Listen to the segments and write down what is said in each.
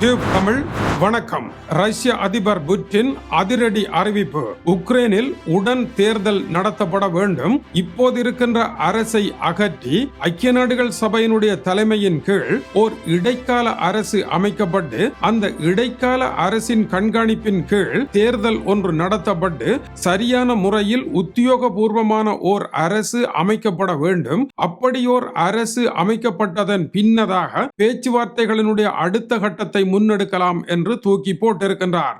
Tube Tamil வணக்கம். ரஷ்ய அதிபர் புட்டின் அதிரடி அறிவிப்பு. உக்ரைனில் உடன் தேர்தல் நடத்தப்பட வேண்டும். இப்போது இருக்கின்ற அரசை அகற்றி ஐக்கிய நாடுகள் சபையினுடைய தலைமையின் கீழ் ஓர் இடைக்கால அரசு அமைக்கப்பட்டு அந்த இடைக்கால அரசின் கண்காணிப்பின் கீழ் தேர்தல் ஒன்று நடத்தப்பட்டு சரியான முறையில் உத்தியோகபூர்வமான ஓர் அரசு அமைக்கப்பட வேண்டும். அப்படியோர் அரசு அமைக்கப்பட்டதன் பின்னதாக பேச்சுவார்த்தைகளினுடைய அடுத்த கட்டத்தை முன்னெடுக்கலாம் என்று தூக்கி போட்டிருக்கின்றார்.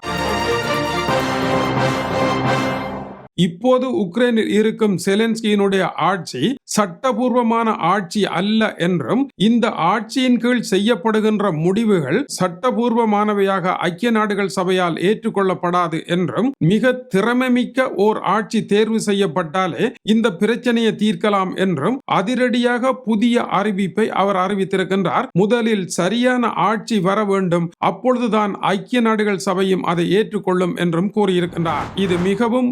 இப்போது உக்ரைனில் இருக்கும் செலென்ஸ்கியினுடைய ஆட்சி சட்டபூர்வமான ஆட்சி அல்ல என்றும் இந்த ஆட்சியின் கீழ் செய்யப்படுகின்ற முடிவுகள் சட்டபூர்வமானவையாக ஐக்கிய நாடுகள் சபையால் ஏற்றுக்கொள்ளப்படாது என்றும் மிக திறமைமிக்க ஓர் ஆட்சி தேர்வு செய்யப்பட்டாலே இந்த பிரச்சனையை தீர்க்கலாம் என்றும் அதிரடியாக புதிய அறிவிப்பை அவர் அறிவித்திருக்கின்றார். முதலில் சரியான ஆட்சி வர வேண்டும் அப்பொழுதுதான் ஐக்கிய நாடுகள் சபையும் அதை ஏற்றுக்கொள்ளும் என்றும் கூறியிருக்கின்றார். இது மிகவும்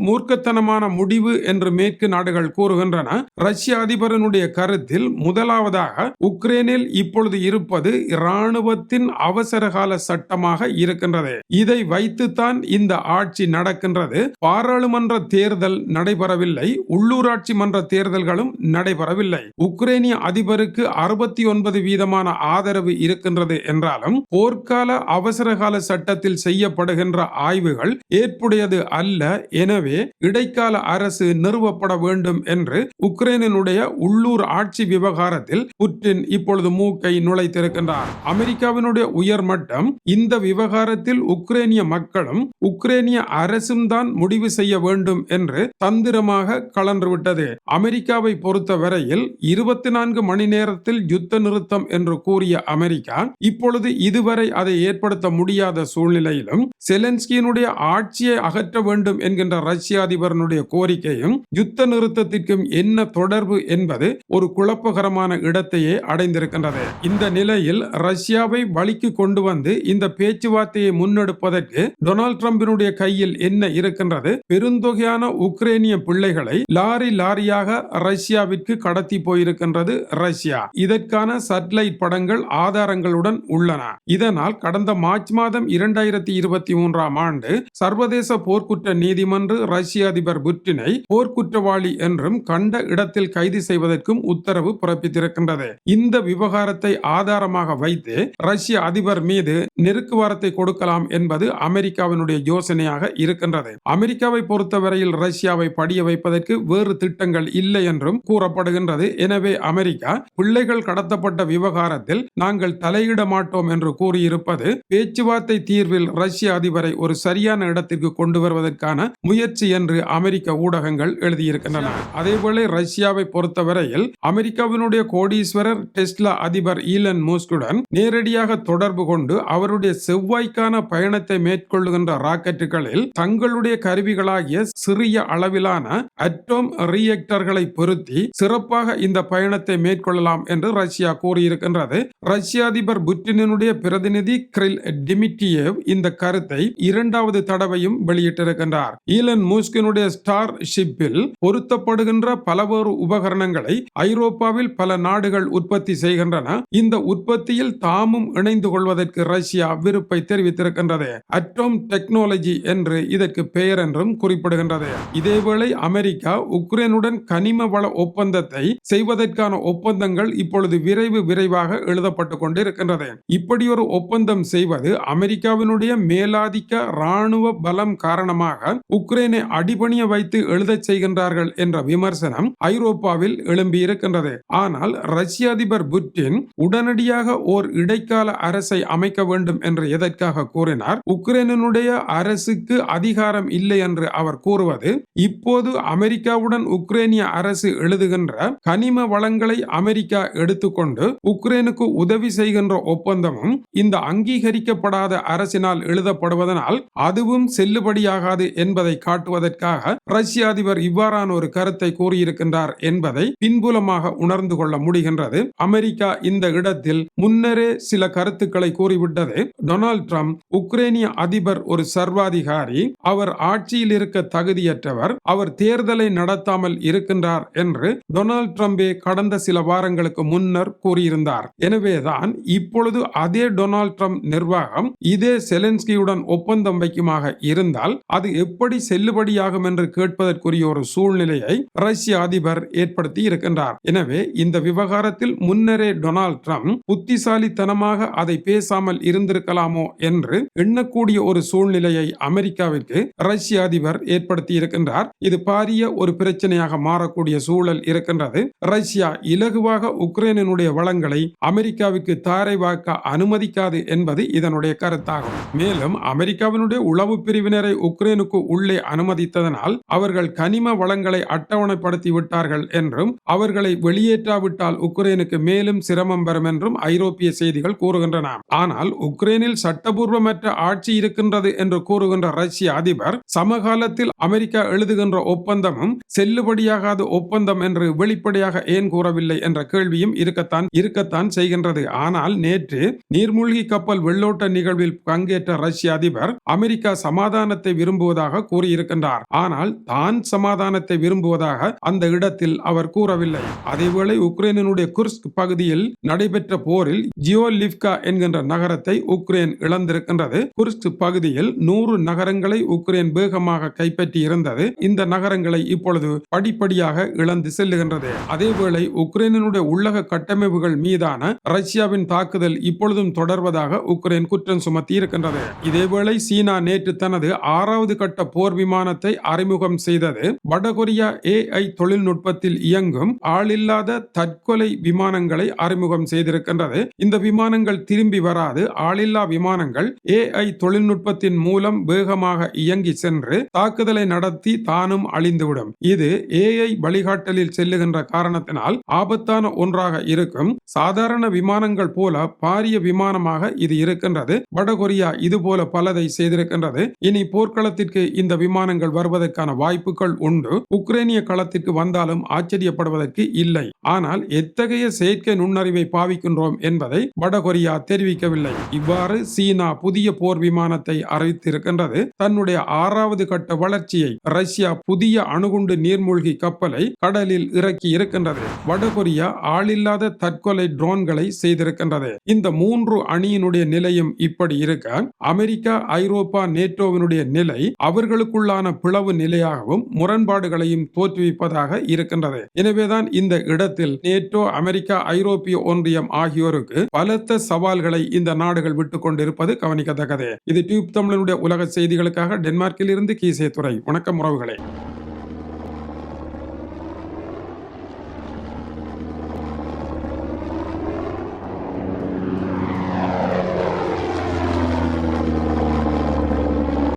மூர்க்கத்தனமான முடிவு என்று மேற்கு நாடுகள் கூறுகின்றன. ரஷ்ய அதிபரனுடைய கருத்தில் முதலாவதாக உக்ரைனில் இப்பொழுது இருப்பது இராணுவத்தின் அவசரகால சட்டமாக இருக்கின்றது. இதை வைத்துத்தான் இந்த ஆட்சி நடக்கின்றது. பாராளுமன்ற தேர்தல் நடைபெறவில்லை. உள்ளூராட்சி மன்ற தேர்தல்களும் நடைபெறவில்லை. உக்ரைனிய அதிபருக்கு அறுபத்தி ஒன்பது வீதமான ஆதரவு இருக்கின்றது என்றாலும் போர்க்கால அவசரகால சட்டத்தில் செய்யப்படுகின்ற ஆய்வுகள் ஏற்புடையது அல்ல. எனவே இடை இடைக்கால அரசு நிறுவப்பட வேண்டும் என்று உக்ரைனினுடைய உள்ளூர் ஆட்சி விவகாரத்தில் புட்டின் இப்பொழுது மூக்கை நுழைத்திருக்கின்றார். அமெரிக்காவினுடைய உயர்மட்டம் இந்த விவகாரத்தில் உக்ரைனிய மக்களும் உக்ரைனிய அரசும் தான் முடிவு செய்ய வேண்டும் என்று தந்திரமாக கலன்றுவிட்டது. அமெரிக்காவை பொறுத்த வரையில் இருபத்தி நான்கு மணி நேரத்தில் யுத்த நிறுத்தம் என்று கூறிய அமெரிக்கா இப்பொழுது இதுவரை அதை ஏற்படுத்த முடியாத சூழ்நிலையிலும் செலன்ஸ்கியினுடைய ஆட்சியை அகற்ற வேண்டும் என்கின்ற ரஷ்ய அதிபர் அவர்களுடைய கோரிக்கையும் யுத்த நிறுத்தத்திற்கும் என்ன தொடர்பு என்பது ஒரு குழப்பகரமான இடத்தையே அடைந்திருக்கின்றது. இந்த நிலையில் ரஷ்யாவை வழிக்கு கொண்டு வந்து இந்த பேச்சுவார்த்தையை முன்னெடுப்பதற்கு டொனால்ட் ட்ரம்பினுடைய கையில் என்ன இருக்கின்றது? பெருந்தொகையான உக்ரைனிய பிள்ளைகளை லாரி லாரியாக ரஷ்யாவிற்கு கடத்தி போயிருக்கின்றது ரஷ்யா. இதற்கான சட்டலைட் படங்கள் ஆதாரங்களுடன் உள்ளன. இதனால் கடந்த மார்ச் மாதம் இரண்டாயிரத்தி இருபத்தி மூன்றாம் ஆண்டு சர்வதேச போர்க்குற்ற நீதிமன்று ரஷ்ய அதிபர் அதிபர் புட்டினை போர்க்குற்றவாளி என்றும் கண்ட இடத்தில் கைது செய்வதற்கும் உத்தரவு பிறப்பித்திருக்கின்றது. இந்த விவகாரத்தை ஆதாரமாக வைத்து ரஷ்ய அதிபர் மீது நெருக்குவாரத்தை கொடுக்கலாம் என்பது அமெரிக்காவினுடைய யோசனையாக இருக்கின்றது. அமெரிக்காவை பொறுத்தவரையில் ரஷ்யாவை படிய வைப்பதற்கு வேறு திட்டங்கள் இல்லை என்றும் கூறப்படுகின்றது. எனவே அமெரிக்கா பிள்ளைகள் கடத்தப்பட்ட விவகாரத்தில் நாங்கள் தலையிட மாட்டோம் என்று கூறியிருப்பது பேச்சுவார்த்தை தீர்வில் ரஷ்ய அதிபரை ஒரு சரியான இடத்திற்கு கொண்டு வருவதற்கான முயற்சி என்று அமெரிக்க ஊடகங்கள் எழுதியிருக்கின்றன. அதேபோல ரஷ்யாவை பொறுத்தவரையில் அமெரிக்காவினுடைய கோடீஸ்வரர் டெஸ்லா அதிபர் ஈலன் மூஸ்குடன் நேரடியாக தொடர்பு கொண்டு அவருடைய செவ்வாய்க்கான பயணத்தை மேற்கொள்ளுகின்ற ராக்கெட்டுகளில் தங்களுடைய கருவிகளாகிய சிறிய அளவிலான அட்டோம் ரியாக்டர்களை பொருத்தி சிறப்பாக இந்த பயணத்தை மேற்கொள்ளலாம் என்று ரஷ்யா கூறியிருக்கின்றது. ரஷ்ய அதிபர் புட்டினுடைய பிரதிநிதி கிரில் டிமிட்டியேவ் இந்த கருத்தை இரண்டாவது தடவையும் வெளியிட்டிருக்கின்றார். ஈலன் மூஸ்கினுடைய ஸ்டார் ஷிப்பில் பொருத்தப்படுகின்ற பலவேறு உபகரணங்களை ஐரோப்பாவில் பல நாடுகள் உற்பத்தி செய்கின்றன. இந்த உற்பத்தியில் தாமும் இணைந்து கொள்வதற்கு ரஷ்யா விருப்பை தெரிவித்திருக்கின்றது. அட்டோம் டெக்னாலஜி என்று இதற்கு பெயர் என்றும் குறிப்பிடுகின்றது. இதேவேளை அமெரிக்கா உக்ரைனுடன் கனிம வள ஒப்பந்தத்தை செய்வதற்கான ஒப்பந்தங்கள் இப்பொழுது விரைவு விரைவாக எழுதப்பட்டு கொண்டிருக்கின்றது. இப்படி ஒரு ஒப்பந்தம் செய்வது அமெரிக்காவினுடைய மேலாதிக்க ராணுவ பலம் காரணமாக உக்ரைனை அடிபணிய வைத்து எழுதச் செய்கின்றார்கள் என்ற விமர்சனம் ஐரோப்பாவில் எழும்பியிருக்கின்றது ஆனால் ரஷ்ய அதிபர் புட்டின் உடனடியாக ஓர் இடைக்கால அரசை அமைக்க வேண்டும் என்று எதற்காக கூறினார்? உக்ரைனுடைய அரசுக்கு அதிகாரம் இல்லை என்று அவர் கூறுவது இப்போது அமெரிக்காவுடன் உக்ரைனிய அரசு எழுதுகின்ற கனிம வளங்களை அமெரிக்கா எடுத்துக்கொண்டு உக்ரைனுக்கு உதவி செய்கின்ற ஒப்பந்தமும் இந்த அங்கீகரிக்கப்படாத அரசினால் எழுதப்படுவதனால் அதுவும் செல்லுபடியாகாது என்பதை காட்டுவதற்காக என்பதற்காக ரஷ்ய அதிபர் இவ்வாறான ஒரு கருத்தை கூறியிருக்கின்றார் என்பதை பின்புலமாக உணர்ந்து கொள்ள முடிகின்றது. அமெரிக்கா இந்த இடத்தில் முன்னரே சில கருத்துக்களை கூறிவிட்டது. டொனால்ட் ட்ரம்ப் உக்ரைனிய அதிபர் ஒரு சர்வாதிகாரி அவர் ஆட்சியில் இருக்க தகுதியற்றவர் அவர் தேர்தலை நடத்தாமல் இருக்கின்றார் என்று டொனால்ட் ட்ரம்பே கடந்த சில வாரங்களுக்கு முன்னர் கூறியிருந்தார். எனவேதான் இப்பொழுது அதே டொனால்ட் ட்ரம்ப் நிர்வாகம் இதே செலன்ஸ்கியுடன் ஒப்பந்தம் வைக்குமாக இருந்தால் அது எப்படி செல்லுபடியாகும் என்று கேட்பதற்குரிய ஒரு சூழ்நிலையை ரஷ்ய அதிபர் ஏற்படுத்தி இருக்கின்றார். எனவே இந்த விவகாரத்தில் முன்னரே டொனால்ட் ட்ரம்ப் புத்திசாலித்தனமாக அதை பேசாமல் இருந்திருக்கலாமோ என்று எண்ணக்கூடிய ஒரு சூழ்நிலையை அமெரிக்காவிற்கு ரஷ்ய அதிபர் ஏற்படுத்தி இருக்கின்றார். இது பாரிய ஒரு பிரச்சனையாக மாறக்கூடிய சூழல் இருக்கின்றது. ரஷ்யா இலகுவாக உக்ரைனுடைய வளங்களை அமெரிக்காவிற்கு தாரை வாக்க அனுமதிக்காது என்பது இதனுடைய கருத்தாகும். மேலும் அமெரிக்காவினுடைய உளவு பிரிவினரை உக்ரைனுக்கு உள்ளே அனுமதித்ததனால் அவர்கள் கனிம வளங்களை அட்டவணைப்படுத்தி விட்டார்கள் என்றும் அவர்களை வெளியேற்றாவிட்டால் உக்ரைனுக்கு மேலும் சிரமம் வரும் என்றும் ஐரோப்பிய செய்திகள் கூறுகின்றன. ஆனால் உக்ரைனில் சட்டபூர்வமற்ற ஆட்சி இருக்கின்றது என்று கூறுகின்ற ரஷ்ய அதிபர் சமகாலத்தில் அமெரிக்கா எழுதுகின்ற ஒப்பந்தமும் செல்லுபடியாகாத ஒப்பந்தம் என்று வெளிப்படையாக ஏன் கூறவில்லை என்ற கேள்வியும் இருக்கத்தான் இருக்கத்தான் செய்கின்றது. ஆனால் நேற்று நீர்மூழ்கி கப்பல் வெள்ளோட்ட நிகழ்வில் பங்கேற்ற ரஷ்ய அதிபர் அமெரிக்கா சமாதானத்தை விரும்புவதாக கூறியிருக்கின்றார். ஆனால் தான் சமாதானத்தை விரும்புவதாக அந்த இடத்தில் அவர் கூறவில்லை. அதேவேளை உக்ரைனுடைய குர்ஸ்க் பகுதியில் நடைபெற்ற போரில் ஜியோலிவ்கா என்கின்ற நகரத்தை உக்ரைன் இழந்திருக்கின்றது. குர்ஸ்க் பகுதியில் நூறு நகரங்களை உக்ரைன் வேகமாக கைப்பற்றி இருந்தது இந்த நகரங்களை இப்பொழுது படிப்படியாக இழந்து செல்லுகின்றது. அதேவேளை உக்ரைனுடைய உள்ளக கட்டமைப்புகள் மீதான ரஷ்யாவின் தாக்குதல் இப்பொழுதும் தொடர்வதாக உக்ரைன் குற்றம் சுமத்தி இருக்கின்றது இதேவேளை சீனா நேற்று தனது ஆறாவது கட்ட போர் விமானத்தை அறிமுகம் செய்தது. வடகொரியா ஏஐ தொழில்நுட்பத்தில் இயங்கும் ஆளில்லாத தற்கொலை விமானங்களை அறிமுகம் செய்திருக்கின்றது. இந்த விமானங்கள் திரும்பி வராது. ஆளில்லா விமானங்கள் ஏஐ தொழில்நுட்பத்தின் மூலம் வேகமாக இயங்கி சென்று தாக்குதலை நடத்தி தானும் அழிந்துவிடும். இது ஏஐ வழிகாட்டலில் செல்லுகின்ற காரணத்தினால் ஆபத்தான ஒன்றாக இருக்கும். சாதாரண விமானங்கள் போல பாரிய விமானமாக இது இருக்கின்றது. வடகொரியா இது போல பலதை செய்திருக்கின்றது. இனி போர்க்களத்திற்கு இந்த விமானங்கள் வருவதை வருவதற்கான வாய்ப்புகள் உண்டு. உக்ரைனிய களத்திற்கு வந்தாலும் ஆச்சரியப்படுவதற்கு இல்லை. ஆனால் எத்தகைய செயற்கை நுண்ணறிவை பாவிக்கின்றோம் என்பதை வடகொரியா தெரிவிக்கவில்லை. இவ்வாறு சீனா புதிய போர் விமானத்தை அறிவித்திருக்கின்றது. தன்னுடைய ஆறாவது கட்ட வளர்ச்சியை ரஷ்யா புதிய அணுகுண்டு நீர்மூழ்கி கப்பலை கடலில் இறக்கி இருக்கின்றது. வடகொரியா ஆளில்லாத தற்கொலை ட்ரோன்களை செய்திருக்கின்றது. இந்த மூன்று அணியினுடைய நிலையும் இப்படி இருக்க அமெரிக்கா ஐரோப்பா நேட்டோவினுடைய நிலை அவர்களுக்குள்ளான பிளவு நிலையாகவும் முரண்பாடுகளையும் தோற்றுவிப்பதாக இருக்கின்றது. எனவேதான் இந்த இடத்தில் நேட்டோ அமெரிக்கா ஐரோப்பிய ஒன்றியம் ஆகியோருக்கு பலத்த சவால்களை இந்த நாடுகள் விட்டுக் கொண்டிருப்பது கவனிக்கத்தக்கது. இது டியூப் தமிழனுடைய உலக செய்திகளுக்காக டென்மார்க்கில் இருந்து கீசே துறை வணக்கம் உறவுகளே.